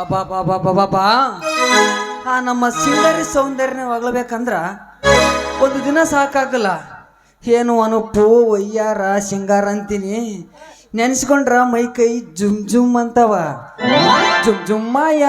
ಅಬ್ಬಾ ಆ ನಮ್ಮ ಸಿಂಗರಿ ಸೌಂದರ್ಯನ ಹೊಗಳಬೇಕಂದ್ರ ಒಂದು ದಿನ ಸಾಕಾಗಲ್ಲ. ಏನು ಅನುಪು ಒಯ್ಯಾರ ಸಿಂಗಾರ ಅಂತೀನಿ. ನೆನೆಸ್ಕೊಂಡ್ರ ಮೈ ಕೈ ಜುಮ್ ಜುಮ್ ಅಂತವ. ಜುಮ್ ಜುಮ್ಮಯ್ಯ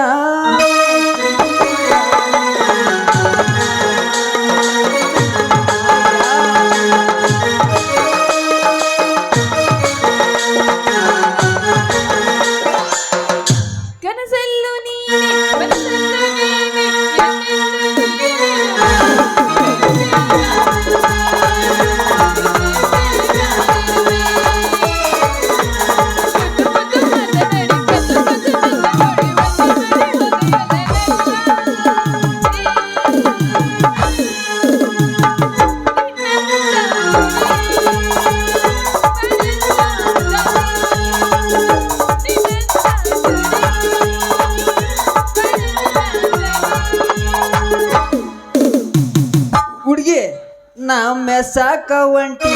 ಮೆಸಾಕ ಒಂಟಿ.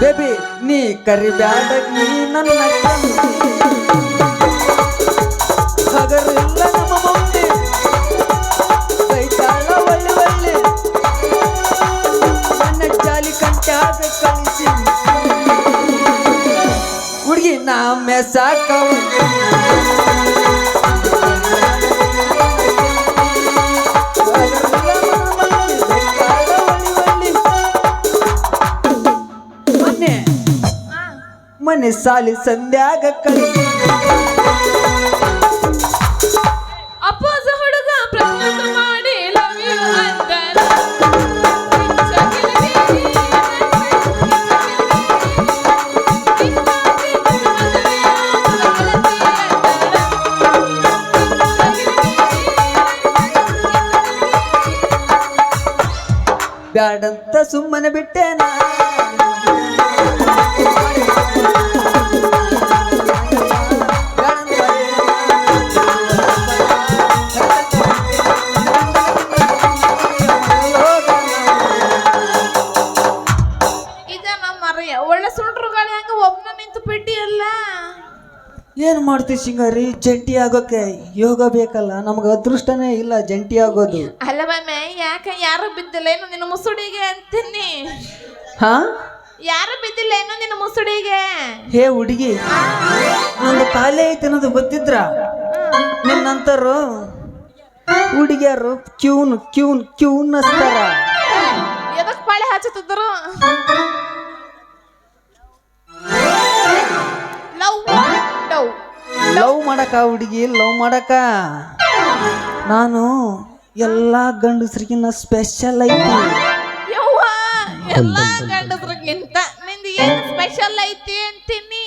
ಬೇಬಿ ನೀ ಕರಿಬ್ಯಾಡ ನೀ ನನ್ನ ಮನೆ ಸಾಲಿ ಸಂಧ್ಯಾಗ ಕಲಿ ಹುಡುಗ ಪ್ರಪೋಸ್ ಮಾಡಿ ಲವ್ ಯು ಬ್ಯಾಡಂತ ಸುಮ್ಮನೆ ಬಿಟ್ಟೆನಾ ಏನ್ ಸಿಂಗರಿ ಜಂಟಿ ಆಗೋಕೆ ಯೋಗ ಬೇಕಲ್ಲ? ನಮ್ಗೆ ಅದೃಷ್ಟನೇ ಇಲ್ಲ ಜಂಟಿ ಆಗೋದು. ಅಲ್ಲ ಮಮ್ಮೆ ಯಾಕೆ ಯಾರು ಬಿದ್ದಿಲ್ಲ? ಏನು ನಿನ್ನ ಮುಸುಡಿಗೆ ಅಂತೀನಿ. ಹಾ? ಯಾರು ಬಿದ್ದಿಲ್ಲ ಏನು ನಿನ್ನ ಮುಸುಡಿಗೆ? ಹೇ ಹುಡುಗಿ ನಂದು ಕಾಲೇ ಐತೆ ಅನ್ನೋದು ಗೊತ್ತಿದ್ರ ನಿನ್ನಂತರು ಹುಡುಗಿಯರು ಕ್ಯೂನ್ ಕ್ಯೂನ್ ಕ್ಯೂನ್ ಅಸ್ತಾರ ಎದಕ್ ಪಾಳೆ ಹಚ್ಚುತ್ತಿದ್ರು ಲವ್. ಲವ್ ಮಾಡಕ ಹುಡುಗಿ ಲವ್ ಮಾಡಕ? ನಾನು ಎಲ್ಲ ಗಂಡಸ್ರಿಗಿನ್ನ ಸ್ಪೆಷಲ್ ಐತಿ. ಯವ್ವ ಎಲ್ಲಾ ಗಂಡಸ್ರಿಗಿಂತ ನಿಂದು ಏನು ಸ್ಪೆಷಲ್ ಐತಿ ಅಂತೀನಿ?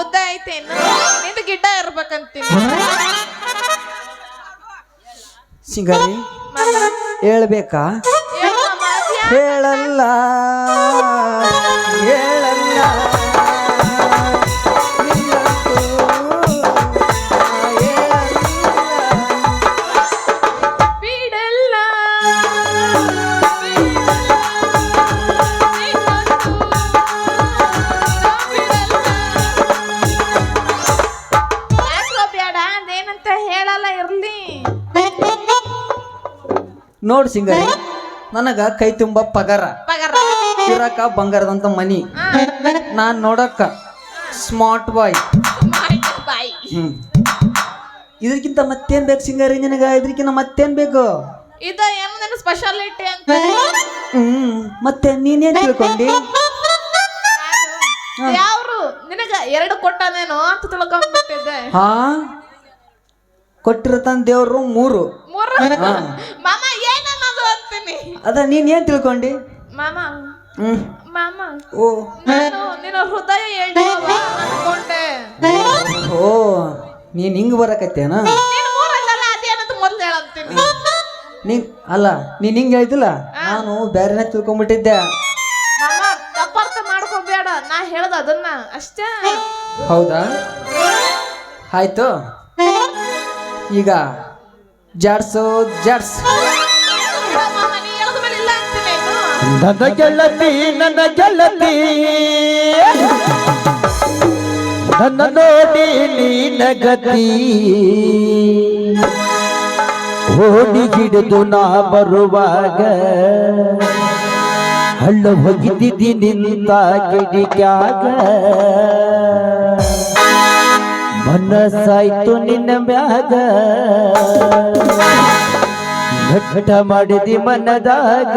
ಉದ್ದ ಐತೇನು ನಿಂದು ಗಿಡ್ಡ ಇರ್ಬೇಕಂತೀನಿ. ಸಿಂಗಾರಿ ಹೇಳ್ಬೇಕಾ? ಹೇಳಲ್ಲ. ನೋಡ್ ಸಿಂಗಾರಿ. ನನಗ ಕೈ ತುಂಬ ಪಗಾರ. ಪಗಾರ. ಇರಕ ಬಂಗಾರದಂತ ಮನಿ. ನಾನ್ ನೋಡಕ್ಕ ಸ್ಮಾರ್ಟ್ ಬಾಯ್. ಹ್ಮ್. ಇದಕ್ಕಿಂತ ಮತ್ತೇನ್ ಬೇಕು ಸಿಂಗಾರಿ ನಿನಗ? ಇದಕ್ಕಿಂತ ಮತ್ತೇನ್ ಬೇಕು? ಇದ ಏನು ನನ್ನ ಸ್ಪೆಷಾಲಿಟಿ ಅಂತ? ಹ್ಮ್. ಮತ್ತೆ ನೀನೇನ್ ತಿಳ್ಕೊಂಡಿ? ಯಾವ್ರು? ನಿನಗ ಎರಡು ಕೊಟ್ಟನೇನೋ ಅಂತ ತಿಳ್ಕೊಂಡ್ಬಿಟ್ಟಿದ್ದೆ ಹಾ. ಕೊಟ್ಟಿರತನ್ ದೇವ್ರು ಮೂರು. ಮೂರು. ಮಾಮ ಅಂತೀನಿ ಅದ ನೀನ್ ಏನ್ ತಿಳ್ಕೊಂಡಿ? ಮಾಮ. ಹ್ಮ್. ಮಾಮ. ಓ. ನಾನು ನಿನ್ನ ಹೃದಯ ಎಳ್ಳುವ ಅನ್ಕೊಂಡೆ. ಓ ನೀನ್ ಹಿಂಗ್ ಬರಕತ್ತೇನ? ನೀನು ಮೂರಲ್ಲಲ್ಲ ಅದೇನಂತ ಮೊದ್ಲು ಹೇಳಂತೀನಿ. ನೀ ಅಲ್ಲ ನೀನ್ ಹಿಂಗ್ ಹೇಳ್ತಿಲ್ಲ ನಾನು ಬೇರೆನೇ ತಿಳ್ಕೊಂಡ್ಬಿಟ್ಟಿದ್ದೆ ಮಾಮ ತಪ್ಪರ್ಥ ಮಾಡ್ಕೋಬೇಡ. ನಾ ಹೇಳ್ದ ಅದನ್ನ. ಅಷ್ಟೇ. ಹೌದಾ? ಆಯ್ತು. ಈಗ ಜಾಡ್ಸು ಜಾಡ್ಸ್. ನನ್ನ ಗೆಳತಿ ನನ್ನ ಗೆಳತಿ. ನನ್ನ ನೋಡಿ ನೀನ ಗತಿ. ಓಡಿ ಹಿಡಿದು ನಾ ಬರುವಾಗ ಹಳ್ಳ ಹೋಗಿದ್ದಿದ್ದಿ ನಿಂತ ಕಿಡಿಕ್ಯಾಗ. ಮನಸ್ಸಾಯ್ತು ನಿನ್ನ ಮ್ಯಾಗ. ಘಟ್ಟ ಮಾಡಿದಿ ಮನದಾಗ.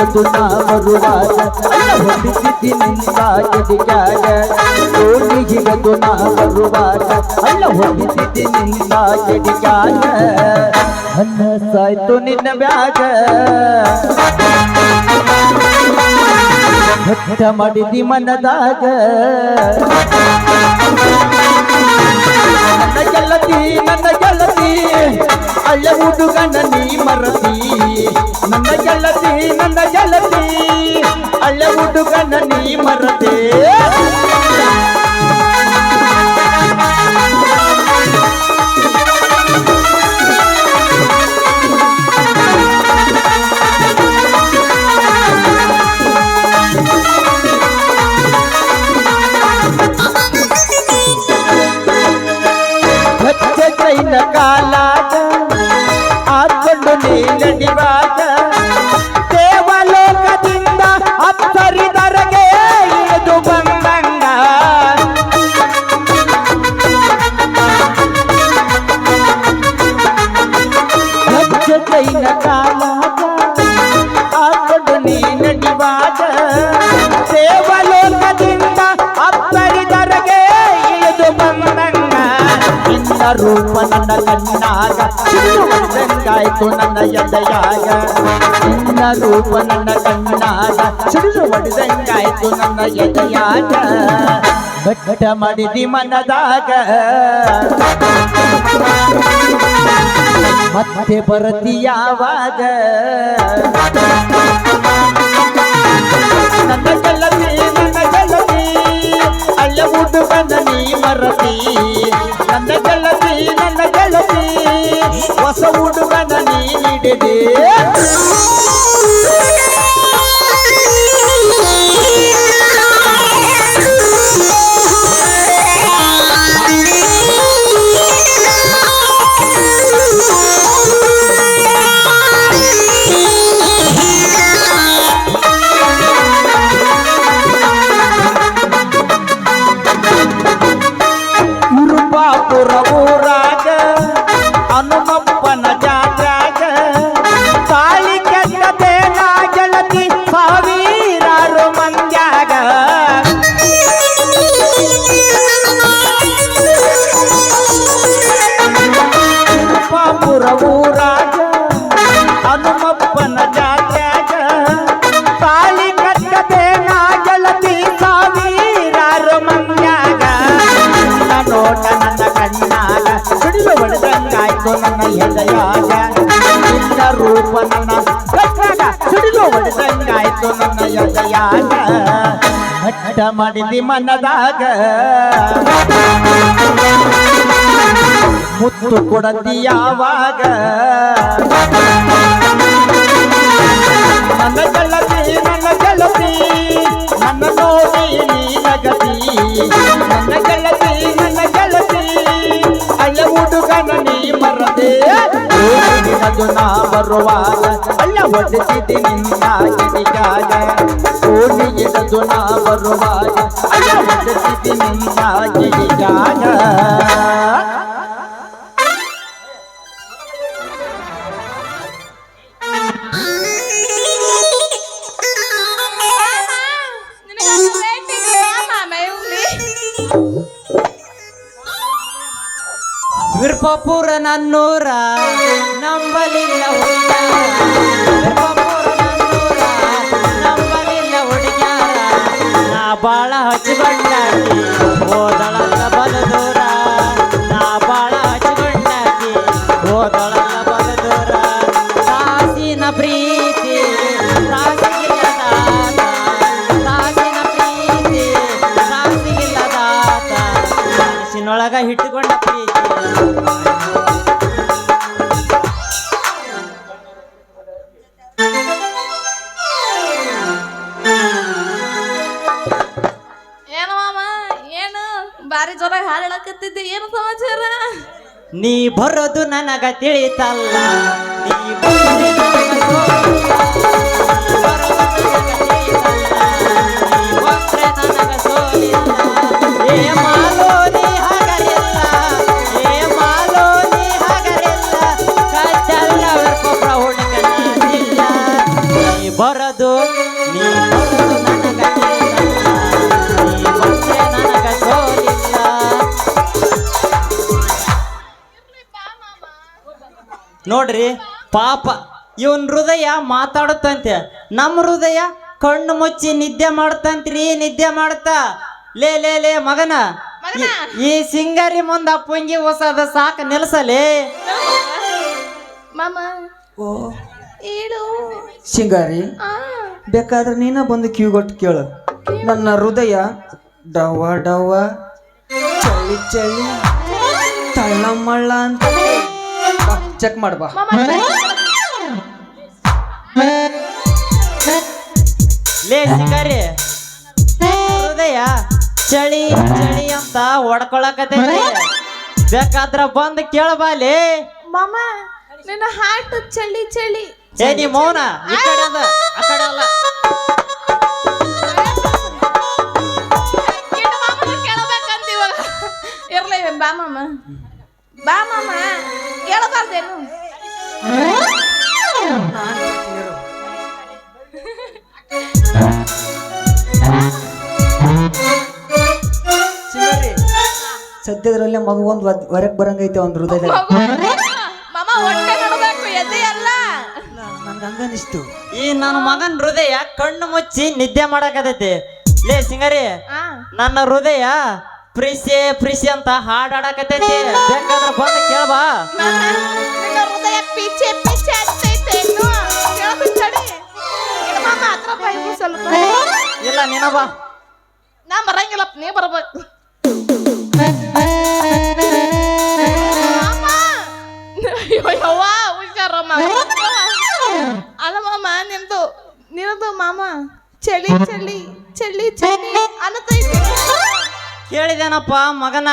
ಓಡಿ ನಾ ಬರುವಾಗ ಅಲ್ಲ ಹೊಡಿಸಿದ್ದಿ ನಿಂತ ಕಿಡಿಕ್ಯಾಗ ನಾ ಬರುವಾಗ ಅಲ್ಲ ಹೊಡಿಸಿದ್ದಿ ನಿಂತ ಕಿಡಿಕ್ಯಾಗ ನನ್ನ ಸಾಯ್ತು ನಿನ್ನ ಬ್ಯಾಗ. ಘಟ್ಟ ಮಾಡಿದಿ ಮನದಾಗ. ನನ್ನ ಗೆಲ್ಲತಿ ನನ್ನ ಗೆಲ್ಲತಿ ಅಳ್ಳ ಹುಡುಗನ ನೀ ಮರತಿ ನನ್ನ ಗೆಲ್ಲತಿ ನನ್ನ ಗೆಲ್ಲತಿ ಅಳ್ಳ ಹುಡುಗನ ನೀ ಮರತೆ ರೂಪ ನನ್ನ ಕಣ್ಣಾಗ ಸಿಡಿದು ನನ್ನ ಎದೆಯಾಗ. ನಿನ್ನ ರೂಪ ನನ್ನ ಕಣ್ಣಾಗ ಸಿಡಿದು ಹೊಡೆದಂಗಾಯ್ತು ನನ್ನ ಎದೆಯಾಗ. ಬೆಟ್ಟ ಮಾಡಿದಿ ಮನದಾಗ. ಮತ್ತೆ ಬರತಿ ಯಾವಾಗ? ನನ್ನ ಗೆಳತಿ ಅಲ್ಲ ಹುಡುಗನ ನೀ ಮರತಿ ನನ್ನ ಗೆಳತಿ ನನ್ನ ಗೆಳತಿ ಹೊಸ ಹುಡುಗನ ನೀ ಹಿಡಿದೆ ಹಟ್ಟ ಮಾಡಿದಿ ಮನದಾಗ. ಮುತ್ತು ಕೊಡತಿ ಯಾವಾಗ? ನನ್ನ ಗೆಳತಿ ನನ್ನ ಗೆಳತಿ, ನನ್ನ ನೋಡಿ ನೀನಗತಿ. ನನ್ನ ಗೆಳತಿ ನನ್ನ ಗೆಳತಿ ಅಲ್ಲ ಹುಡುಗನ ನೀ ಮರದೆ. ಓಡಿನದು ನಾ ಬರುವಾಗ ಅಲ್ಲ ಹೊಡೆಸಿದಿ ನಿನ್ನ ಗಿಡಿಗಾಗ ಓಡಿನದು ನಾ ಬರುವಾಗ ಅಲ್ಲ ಹೊಡೆಸಿದಿ ನಿನ್ನ ಗಿಡಿಗಾಗ ವಿರ್ಪಪುರ ನನ್ನೂರ ನಂಬಲಿಲ್ಲ ಹುಡುಗ್ಯಾರ ಬಾಳ ಹಚ್ಚಿಕೊಂಡ ಹೋದಳಲ್ಲ ಬರೋದು ನನಗ ತಿಳಿತಲ್ಲ. ನೋಡ್ರಿ ಪಾಪ ಇವನ್ ಹೃದಯ ಮಾತಾಡುತ್ತಂತೆ. ನಮ್ಮ ಹೃದಯ ಕಣ್ಣು ಮುಚ್ಚಿ ನಿದ್ದೆ ಮಾಡ್ತಂತ್ರಿ ನಿದ್ದೆ ಮಾಡ್ತಾ. ಲೇ ಲೇ ಲೇ ಮಗನ. ಈ- ಸಿಂಗರಿ ಮುಂದ ಪುಂಗಿ ಹೊಸದ ಸಾಕ ನಿಲ್ಸಲೇ. ಮಾಮ. ಓ. ಏಳು ಸಿಂಗಾರಿ ಬೇಕಾದ್ರೆ ನೀನ ಬಂದು ಕಿವಿಗೊಟ್ಟು ಕೇಳು. ನನ್ನ ಹೃದಯ ಡವ ಡವ ಚಳಿ ಚಳಿ ತಳ್ಳ ಮಳ್ಳ ಅಂತ. ಚೆಕ್ ಮಾಡ್ ಬಾ. ಮಾಮ ಲೇ ಸಿಂಗಾರಿ ಹೃದಯ ಚಳಿ ಚಳಿ ಅಂತ ಹೊಡ್ಕೊಳಕತ್ತೈತಿ. ಬೇಕಾದ್ರ ಬಂದ್ ಕೇಳಬಾಲಿ ಮಾಮ ನಿನ್ನ ಹಾರ್ಟ್ ಚಳಿ ಚಳಿ. ಏ ನೀ ಮೌನ ಈ ಕಡೆ ಅದ ಆ ಕಡೆ ಅಲ್ಲ. ಇರ್ಲಿ ಬಾ ಮಾಮ. ಬಾ ಮಾಮ ಕೇಳಬಾರ್ದೇನು ಸಿಂಗಾರಿ ಸದ್ಯದ್ರಲ್ಲೇ ಮಗು ಒಂದು ಹೊರಗೆ ಬರಂಗೈತೆ ಒಂದು ಹೃದಯದಲ್ಲಿ. ಮಗು, ಮಾಮ ಹೊಟ್ಟೆ ನೋಡ್ಬೇಕು ಎದೆ ಅಲ್ಲ? ನನ್ಗೆ ಹಂಗನಿಸ್ತು ಈ ನನ್ನ ಮಗನ ಹೃದಯ ಕಣ್ಣು ಮುಚ್ಚಿ ನಿದ್ದೆ ಮಾಡಕತೈತಿ ಲೇ ಸಿಂಗರಿ ನನ್ನ ಹೃದಯ ಪ್ರಿಸಿ ಪ್ರಿಸಿ ಅಂತ ಹಾಡಾಡಕತೈತಿ ಬೇಕಾದ್ರೆ ಬಂದು ಕೇಳ್ಬಾ. ಇಲ್ಲ ನೀನ ಬಾ. ನಾ ಬರಂಗಿಲ್ಲಪ್ಪ ನೀ ಬರ್ಬೇಕು. ಅಲ್ಲ ಮಾಮ ನಿಮ್ದು ನಿನ್ನದು ಮಾಮ ಚಳಿ ಚಳಿ ಚಳಿ ಚಳಿ ಅನ್ನತೈತಿ. ಕೇಳಿದೇನಪ್ಪ ಮಗನ?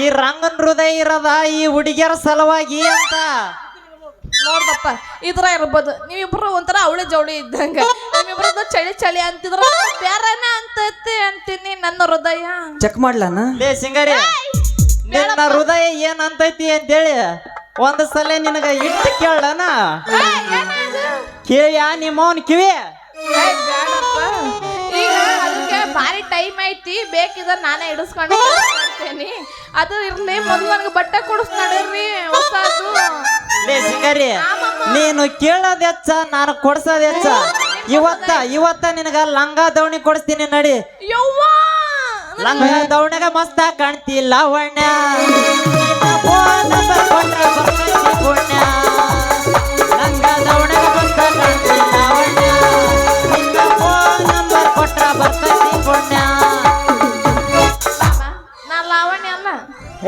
ಈ ರಂಗನ್ ಹೃದಯ ಇರದ ಈ ಹುಡುಗಿಯರ ಸಲುವಾಗಿ ಅಂತ. ನೋಡ್ದಪ್ಪ ಇದ್ರ ಇರ್ಬೋದು. ನೀವಿಬ್ರು ಒಂಥರ ಅವಳಿ ಜವಳಿ ಇದ್ದಂಗ. ನೀವಿಬ್ರದ್ದು ಚಳಿ ಚಳಿ ಅಂತಿದ್ರು ಬೇರೆನ ಅಂತೈತಿ ಅಂತೀನಿ ನನ್ನ ಹೃದಯ. ಚೆಕ್ ಮಾಡ್ಲಾನ ಲೇ ಸಿಂಗರಿ ನಿನ್ನ ಹೃದಯ ಏನ್ ಅಂತೈತಿ ಅಂತೇಳಿ ಒಂದ್ ಸಲ ನಿನಗ ಇಟ್ಟು ಕೇಳಣ ಕೇಳಿಯ ನಿಮ್ಮವನ್ ಕಿವಿ? ಬ್ಯಾಡಪ್ಪ. ಅದಕ್ಕೆ ಭಾರಿ ಟೈಮ್ ಐತಿ ಬೇಕಿದ್ರೆ ನಾನೇ ಹಿಡಿಸ್ಕೊಂಡು ಮಾಡ್ತೇನಿ ಅದು ಇರ್ಲಿ ಮೊದ್ಲು ನನಗೆ ಬಟ್ಟೆ ಕೊಡಿಸ್ ನಡೀರಿ ಹೊಸದು. ಲೇ ಸಿಂಗರಿ ನೀನು ಕೇಳೋದ್ ಹೆಚ್ಚ ನಾನು ಕೊಡ್ಸೋದ್ ಹೆಚ್ಚ. ಇವತ್ತ ಇವತ್ತ ನಿನಗ ಲಂಗ ದವಣಿ ಕೊಡಿಸ್ತೀನಿ ನಡಿ. ಯವ್ವ! ಲಂಗ ದವಣಿಗ ಮಸ್ತ ಕಾಣ್ತಿ ಲಾವಣ್ಯ ಪುಣ್ಯ.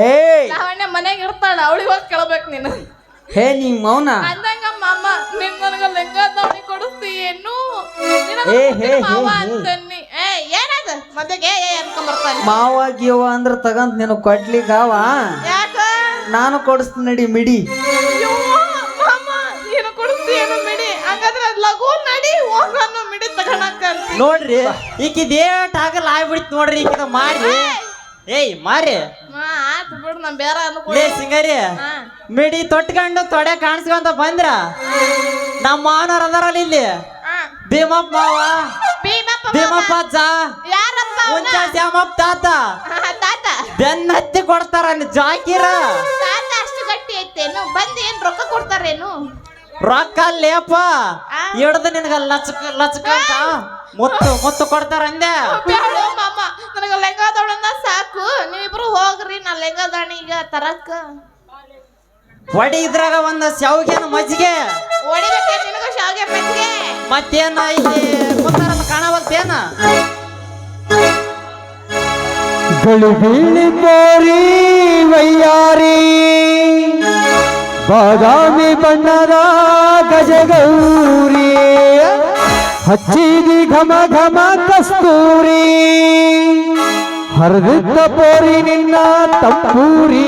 ಏಯ್ ಲಾವಣ್ಯ ಮನೆಗೆ ಇರ್ತಾಳ ಅವಳಿಗೆ ಹೋಗಿ ಕೇಳ್ಬೇಕು ನೀನು. ಹೇ ನೀ ಮೌನ. ಅಂದಂಗ ಮಾಮ ನಿನ್ ನನಗ ಲೆಂಗ ದವಣಿ ಕೊಡಿಸ್ತಿ ಏನು? ಏ, ಹೇ, ಮಾವ ಹೇ, ಹೇ. ಅಂತನ್ನಿ ಏ ಏನದ ಮದ್ವೆಗೆ ಏ ಅಂತ ಬರ್ತಾನೆ. ಮಾವ ಗೀವ ಅಂದ್ರ ತಗಂತ ನೀನು ಕೊಡ್ಲಿಗಾವ ಯಾಕ? ನಾನು ಕೊಡಿಸ್ತೀನಿ ನಡಿ ಮಿಡಿ. ಮಾಮ ಏನು ಕೊಡಿಸ್ತಿ ಏನು ಮಿಡಿ? ಹಂಗಾದ್ರೆ ಲಘು ನಡಿ ಹೋಗನ್ನು ಮಿಡಿ ತಗೊಳಕ ನೋಡ್ರಿ ಈಕಿ ಏಟ್ ಆಗಲ್ಲ ಆಗ್ಬಿಡ್ತು ನೋಡ್ರಿ ಈಕಿದ ಮಾರಿ ಏಯ್ ಮಾರಿ. ಮಾ ಆತು ಬಿಡು ನಮ್ ಬೇರೆ ಅನ್ಕೊ ಲೇ ಸಿಂಗರಿ ಮಿಡಿ ತೊಟ್ಕೊಂಡು ತೊಡೆ ಕಾಣಿಸ್ಕೊಂತ ಬಂದ್ರ? ನಮ್ಮ ಮಾವನವ್ರ ಅದಾರಲ್ಲ ಇಲ್ಲಿ. ಭೀಮಪ್ಪ ಮಾವ. ಭೀಮಪ್ಪ ಭೀಮಪ್ಪ. ಅಜ್ಜ. ಯಾರಪ್ಪ ಅವ್ನ? ಶ್ಯಾಮಪ್ಪ ತಾತ. ಆ, ತಾತ. ಬೆನ್ನ ಹತ್ತಿ ಕೊಡ್ತಾರ ಜಾಕಿರ? ತಾತ ಅಷ್ಟು ಗಟ್ಟಿ ಐತೇನು? ಬಂದು ಏನ್ ರೊಕ್ಕ ಕೊಡ್ತಾರೇನು? ರೊಕ್ಕ ಲೇಪ? ಹಿಡ್ದು ನಿನಗ ಲಚಕ ಲಚಕ ಅಂತ. ಮುತ್ತು ಮುತ್ತು ಕೊಡ್ತಾರ ಅಂದೆ. ಬ್ಯಾಡ ಮಾಮ ನನಗ ಲೆಂಗಾದವಳನ್ನ ಸಾಕು. ನೀವಿಬ್ರು ಹೋಗ್ರಿ ನಾ ಲೆಂಗಾದವಣ ಈಗ ತರಕ. ಒಡಿ ಇದ್ರಾಗ ಒಂದ ಶಾವ್ಗೆನ ಮಜ್ಜಿಗೆ. ಹೊಡಿಬೇಕೆ ನಿನಗೂ ಶಾವಿಗೆ ಮತ್ತೇನ ಇಲ್ಲಿ ಕುಂತಾರಲ್ಲ ಕಾಣವಲ್ತೇನ ಬೀಳಿ ಬೋರಿ ವಯ್ಯಾರಿ. ಬಾದಾಮಿ ಬಣ್ಣದ ಗಜಗೌರಿ ಹಚ್ಚಿದಿ ಘಮ ಘಮ ಕಸ್ತೂರಿ ಹರಿದಿದ್ದ ಬೋರಿ ನಿನ್ನ ತಂಬೂರಿ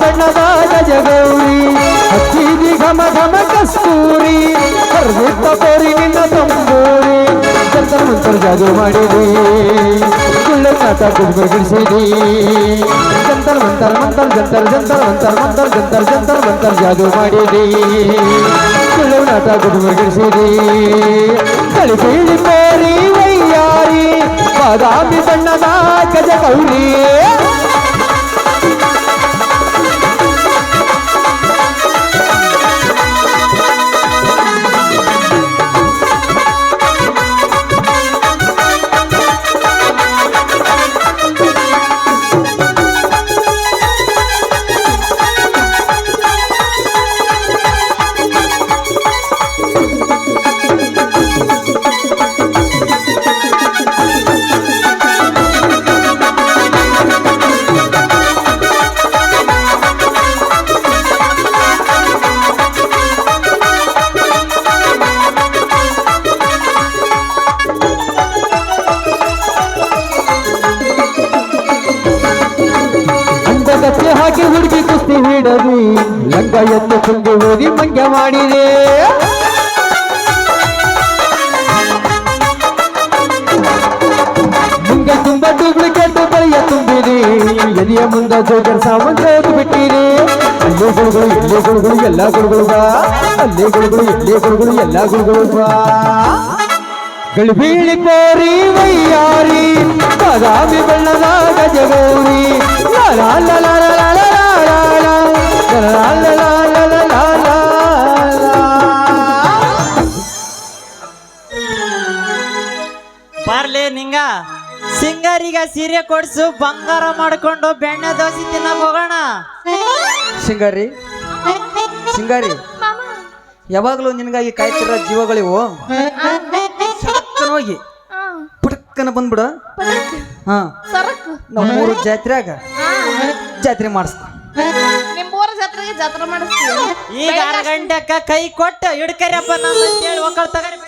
ಬಣ್ಣದ ಗಜಗೌರಿ ಹಚ್ಚಿದಿ ಘಮ ಘಮ ಕಸ್ತೂರಿ. ಹರಿದಿದ್ದ ಪೋರಿ ನಿನ್ನ ತಂಬೂರಿ. ಚಂದ್ರ ಮಂತ್ರ ಜಾದು ಮಾಡಿದಿ. ಕುಳ್ಳ ನಾಟ ಗುಡ್ಬಗಿಡಿಸಿದಿ ಜಂತರ್ ಮಂತರ್ ಮಂತರ್ ಜಂತರ್ ಜಂತರ್ ಮಂತರ್ ಮಂತರ್ ಜಂತರ್ ಜಂತರ್ ಮಂತರ್ ಜಾದು ಮಾಡಿದಿ. ಕುಳ್ಳನಾಟ ಗುಡ್ಬಗಿಡಿಸಿದಿ ಕಳಿ ಬೀಳಿ ಬೋರಿ ವಯ್ಯಾರಿ ಬಾದಾಮಿ ಎದೆಯ ಮುಂದೆ ಜೋಗರ್ ಸಾಮಂತ ಬಿಟ್ಟಿರಿ ಅಲ್ಲೇ ಗುಳುಗಳು ಇಲ್ಲಿ ಗುಳುಗಳು ಎಲ್ಲ ಗುಳುಗಳು ಬಾ ಅಲ್ಲಿ ಗುಳುಗಳು ಇಲ್ಲಿ ಗುಳುಗಳು ಎಲ್ಲ ಗುಳುಗಳು ಗಳಿಬೀಳಿ ಕೋರಿ ವಯ್ಯಾರಿ ಬಾದಾಮಿ ಬಣ್ಣದ ಗಜಗೌರಿ ಲಾ ಲಾ ಲಾ ಲಾ ನಿಂಗ ಸಿಂಗರಿಗ ಸೀರೆ ಕೊಡ್ಸು ಬಂಗಾರ ಮಾಡ್ಕೊಂಡು ಬೆಣ್ಣೆ ದೋಸೆ ತಿನ್ನಕ್ ಹೋಗೋಣ. ಸಿಂಗಾರಿ ಸಿಂಗಾರಿ ಯಾವಾಗ್ಲೂ ನಿನಗಾಗಿ ಕಾಯ್ತಿರೋ ಜೀವಗಳಿವು? ಸಡಕ್ಕನ ಹೋಗಿ. ಪುಟಕ್ಕನ ಬಂದ್ಬಿಡು. ಹಾ. ನಮ್ಮ ಮೂರು ಜಾತ್ರೆಯಾಗ ಜಾತ್ರೆ ಮಾಡಿಸ್ತ ನಿಮ್ ಜಾತ್ರೆಗೆ ಜಾತ್ರೆ ಮಾಡಿಸ್ತೀವಿ ಈಗ ಅರ ಗಂಟೆಕ್ಕ ಕೈ ಕೊಟ್ಟು ಹಿಡ್ಕರಿಯಪ್ಪ ನಾನು ಅಂತೇಳಿ ಒಕ್ಕಲ್ ತಗರಿ.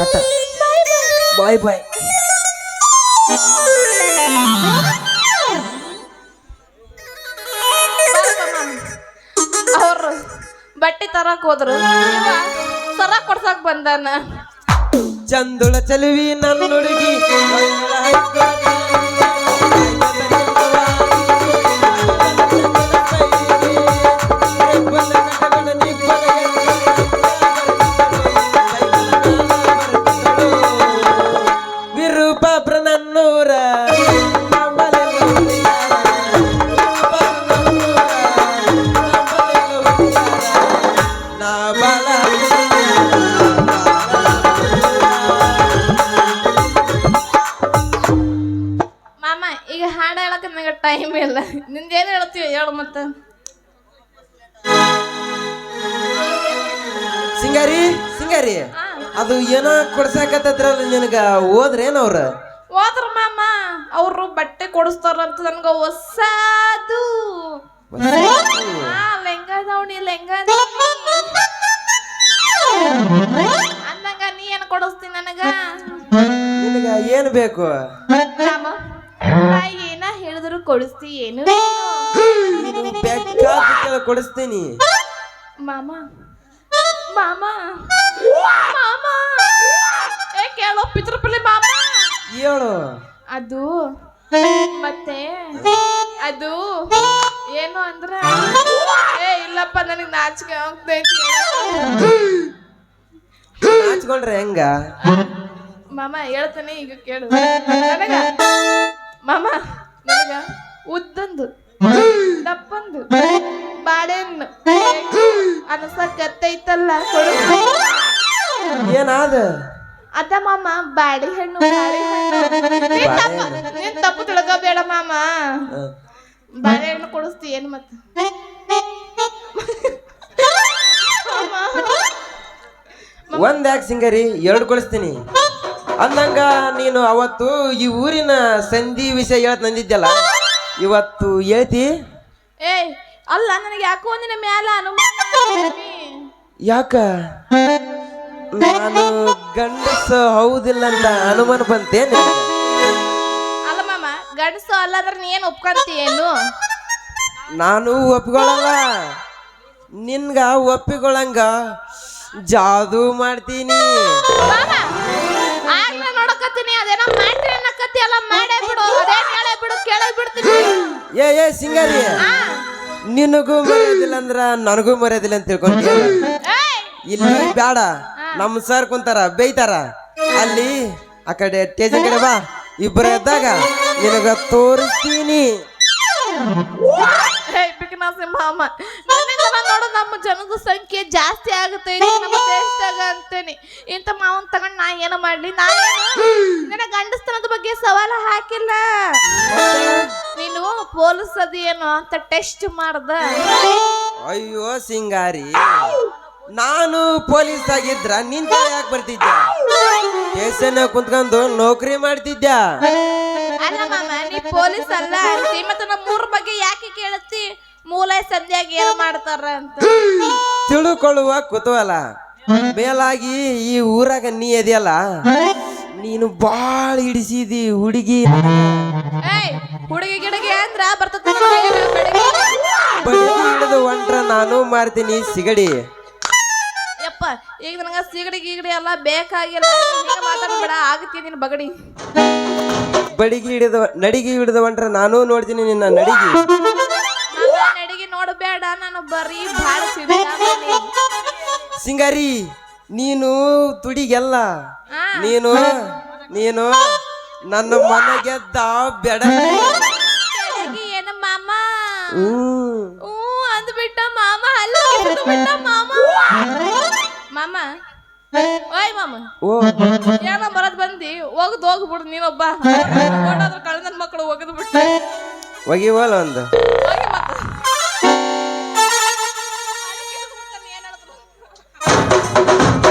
ಟಾಟ ಬಾಯ್ ಬಾಯ್. ಅವ್ರು ಬಟ್ಟೆ ತರಕ್ ಹೋದ್ರು. ಸರ ಕೊಡ್ಸಕ್ ಬಂದಾನ. ಚಂದುಳ ಚಲುವಿ ನನ್ನ ಹುಡುಗಿ. ಈಗ ಹಾಡು ಹೇಳಕ್ಕೆ ನನಗೆ ಟೈಮ್ ಇಲ್ಲ. ನಿಂದೇನು ಹೇಳ್ತೀವಿ ಹೇಳು ಮತ್ತೆ. ಸಿಂಗಾರಿ ಸಿಂಗಾರಿ ಅದು ಏನೋ ಕೊಡ್ಸಾಕತ್ತದ್ರಲ್ಲ ನಿನಗ? ಹೋದ್ರೇನು ಅವ್ರ? ಹೋದ್ರ ಮಾಮ ಅವರು ಬಟ್ಟೆ ಕೊಡಿಸ್ತಾರಂತ ನನ್ಗ ಹೊಸದು. ಆ, ಲೆಂಗ ದಾವಣಿ ಲೆಂಗ ಅಂದಂಗ ನೀ ಏನ್ ಕೊಡಿಸ್ತೀನಿ ನನಗ? ನಿನಗ ಏನ್ ಬೇಕು? ನಾ ಏನ ಹೇಳಿದ್ರು ಕೊಡಿಸ್ತಿ ಏನು? ಬೇಕಾದ ಕೊಡಿಸ್ತೀನಿ. ಮಾಮ ಮಾಮ ಮಾಮ. ಏ ಕೇಳೋ ಪಿತೃಪಲ್ಲಿ ಮಾಮ. ಹೇಳು ಅದು ಮತ್ತೆ ಅದು ಏನು ಅಂದ್ರೆ ಏ ಇಲ್ಲಪ್ಪ ನನಗೆ ನಾಚಿಕೆ ಹೋಗ್ತೈತಿ ನಾಚ್ಕೊಂಡ್ರೆ ಹೆಂಗ? ಮಾಮ ಹೇಳ್ತಾನೆ ಈಗ ಕೇಳು. ನನಗ ಮಾಮ ನನಗ ಉದ್ದಂದು ದಪ್ಪಂದು ಬಾಳೆಹಣ್ಣು ಅನಸಕತ್ತೈತಲ್ಲ ಕೊಡು. ಏನಾದ? ಅದ ಮಾಮ ಬಾಳೆಹಣ್ಣು ಬಾಳೆಹಣ್ಣು. ನೀನ್ ತಪ್ಪು ನೀನ್ ತಪ್ಪು ತಿಳ್ಕೊಬೇಡ ಮಾಮ. ಬಾಳೆಹಣ್ಣು ಕೊಡಿಸ್ತಿ ಏನ್ ಮತ್ತ ಒಂದ್ ಯಾಕೆ ಸಿಂಗರಿ? ಎರಡು ಕೊಡಿಸ್ತೀನಿ. ಅಂದಂಗ ನೀನು ಅವತ್ತು ಈ ಊರಿನ ಸಂಧಿ ವಿಷಯ ಹೇಳತ್ ನಂದಿದ್ಯಲ್ಲ? ಇವತ್ತು ಹೇಳ್ತಿ? ಏಯ್ ಅಲ್ಲ ನನಗೆ ಯಾಕೋ ನಿನ್ನ ಮ್ಯಾಲ ಅನುಮಾನ. ಯಾಕ? ನಾನು ಗಂಡಸ ಹೌದಿಲ್ಲ ಅಂತ ಅನುಮಾನ ಬಂತೇನೆ ಅಲ್ಲ ಮಾಮ ಗಂಡಸು ಅಲ್ಲಾದ್ರೆ ನೀ ಏನು ಒಪ್ಕೊಂತೀಯೇನು ನಾನು ಒಪ್ಕೊಳ್ಳಲ್ಲ ನಿನ್ಗ ಒಪ್ಪಿಕೊಳ್ಳಂಗ ಜಾದು ಮಾಡ್ತೀನಿ. ಮಾಮ ನೋಡಕತ್ತೀನಿ ಅದೇನೋ ಮಾಡ್ರಿ ಅನ್ನಕತ್ತಿ ಅಲ್ಲ ಮಾಡೇ ಬಿಡು. ಅದೇನ್ ಹೇಳೇ ಬಿಡು ಕೇಳೇ ಬಿಡ್ತೀನಿ. ಏ ಏ ಸಿಂಗಾರಿ. ನಿನಗೂ ಮರ್ಯಾದಿಲ್ಲ ಅಂದ್ರ ನನಗೂ ಮರೆಯೋದಿಲ್ಲ ಅಂತ ತಿಳ್ಕೊಂತೀಯ? ಏಯ್. ಇಲ್ಲಿ ಬೇಡ ನಮ್ಮ ಸರ್ ಕುಂತಾರ ಬೇಯ್ತಾರ. ಅಲ್ಲಿ ಆ ಕಡೆ ಟೇಜನ್ ಕಡೆ ಬಾ. ಇಬ್ಬರ ಇದ್ದಾಗ ನಿನಗ ತೋರಿಸ್ತೀನಿ. ಏಯ್ ಬಿಕನಾಸಿ ಮಾಮ ನನ್ನಿಂದ ನಾನ್ ನೋಡ ನಮ್ಮ ಜನದ ಸಂಖ್ಯೆ ಜಾಸ್ತಿ ಆಗುತ್ತೆ. ಇಲ್ಲಿ ನಮ್ಮ ದೇಶದಾಗ ಅಂತೇನಿ. ಇಂಥ ಮಾವನ್ ತಗೊಂಡ್ ನಾ ಏನು ಮಾಡ್ಲಿ? ನಾನೇನು ನಿನ್ನ ಗಂಡಸ್ತನದ ಬಗ್ಗೆ ಸವಾಲ ಹಾಕಿಲ್ಲ. ನೀನು ಪೊಲೀಸ್ ಅದೇನು ಅಂತ ಟೆಸ್ಟ್ ಮಾಡ್ದ. ಅಯ್ಯೋ ಸಿಂಗಾರಿ. ನಾನು ಪೊಲೀಸ್ ಆಗಿದ್ರ ನಿಂತ ಯಾಕೆ ಬರ್ತಿದ್ದೆ ಸ್ಟೇಷನ್ ಕುಂತ್ಕೊಂಡು ನೌಕರಿ ಮಾಡ್ತಿದ್ದೆ ಅಲ್ಲ ಮಾಮ ನೀ ಪೊಲೀಸ್ ಅಲ್ಲ ಅಂತಿ ಮತ್ತೆ ನಮ್ಮ ಮೂರ್ ಬಗ್ಗೆ ಯಾಕೆ ಕೇಳತ್ತಿ? ಮೂಲ ಸಂಧ್ಯಾಗ ಏನು ಮಾಡ್ತಾರ ಅಂತ. ತಿಳುಕೊಳ್ಳುವ ಕುತೂಹಲ. ಮೇಲಾಗಿ ಈ ಊರಾಗ ನೀ ಅದಿಯಲ್ಲ ನೀನು ಬಾಳ ಹಿಡಿಸಿದಿ ಹುಡುಗಿ. ಏಯ್ ಹುಡುಗಿ ಗಿಡಗಿ ಅಂದ್ರ ಬರ್ತದ ಬಡ್ಗಿ ಹಿಡಿದು ಹೊಂಟ್ರ ನಾನು ಮಾರ್ತೀನಿ ಸಿಗಡಿ. ಯಪ್ಪ ಈಗ ನನಗ ಸಿಗಡಿ ಗಿಗಡಿ ಎಲ್ಲ ಬೇಕಾಗಿಲ್ಲ. ಹಿಂಗ ಮಾತಾಡ್ಬೇಡ ಆಗತ್ತಿ ನಿನ್ ಬಗಡಿ. ಬಡಿಗಿ ಹಿಡಿದ ನಡಿಗೆ ಹಿಡಿದ ಹೊಂಟ್ರ ನಾನು ನೋಡ್ತೀನಿ ನಿನ್ನ ನಡಿಗೆ. ನೋಡಬೇಡ ನಾನು ಬರೀ ಭಾಳ ಸಿಂಗಾರಿ ನೀನು ತುಡಿಗೆಲ್ಲ. ನೀನು ನೀನು ನನ್ನ ಮನೆಗೆದ್ದ ಬೇಡ. ಬೆಡ ಏನು ಮಾಮ? ಹ್ಞೂ. ಅಂದ್ಬಿಟ್ಟ ಮಾಮ ಅಲ್ಲ ಬಿಟ್ಟ ಮಾಮ. ಮಾಮ ಓಯ್ ಮಾಮ. ಓ. ಏನೋ ಬರೋದ್ ಬಂದಿ? ಒಗ್ದು ಹೋಗ್ಬಿಡು ನೀನೊಬ್ಬ. ಕಳೆದ ಮಕ್ಕಳು ಒಗದು ಬಿಟ್ಟು ಒಗಿವಲ್ಲ ಒಂದು ಹೋಗಿ ಮತ್ತೆ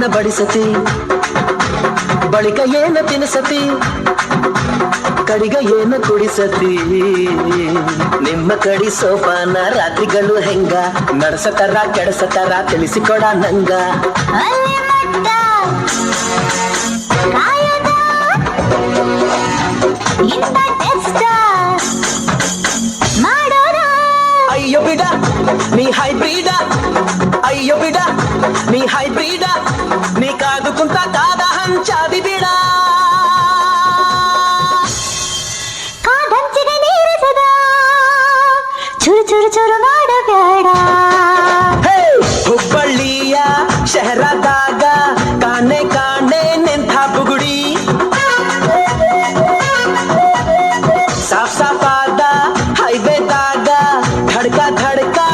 ಮನ ಬಡಿಸತಿ. ಬಳಿಕ ಏನ ತಿನಿಸತಿ? ಕಡಿಗ ಏನ ಕುಡಿಸತಿ? ನಿಮ್ಮ ಕಡಿ ಸೋಪಾನ ರಾತ್ರಿಗಳು ಹೆಂಗ? ನಡ್ಸತರ ಕೆಡಸತರ ತಿಳಿಸಿಕೊಡ ನಂಗ. ಅಯ್ಯೋ ಬಿಡ ನೀ ಹೈಬ್ರಿಡ. ಅಯ್ಯೋ ಬಿಡ ನೀ ಹೈಬ್ರಿಡ. धड़का धड़का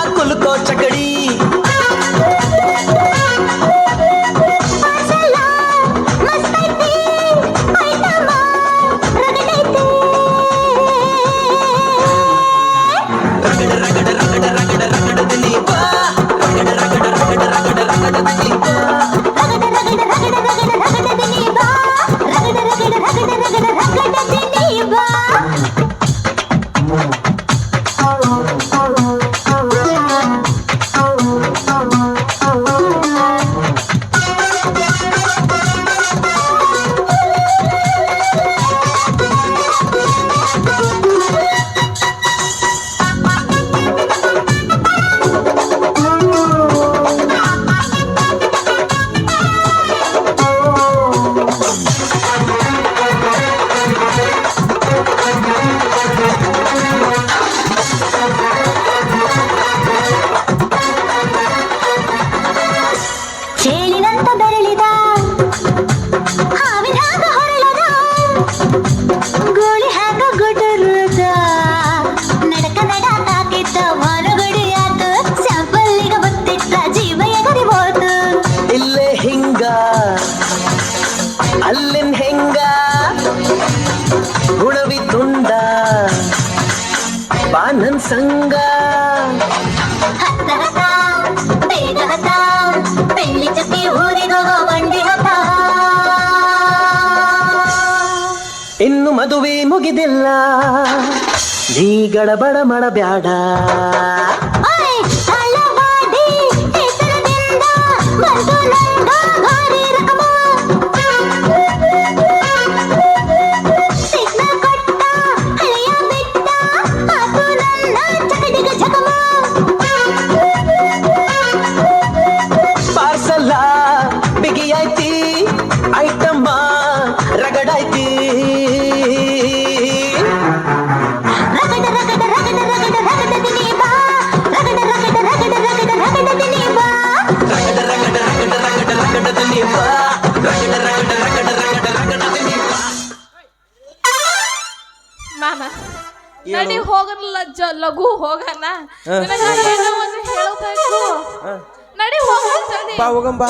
ಗಡಬಡ ಮಾಡಬ್ಯಾಡ. ಲಘು ಹೋಗಣ ಹೇಳ್ತಾ ಏನೋ ಒಂದು ನಡಿ ಹೋಗ್ತಾ ಬಾ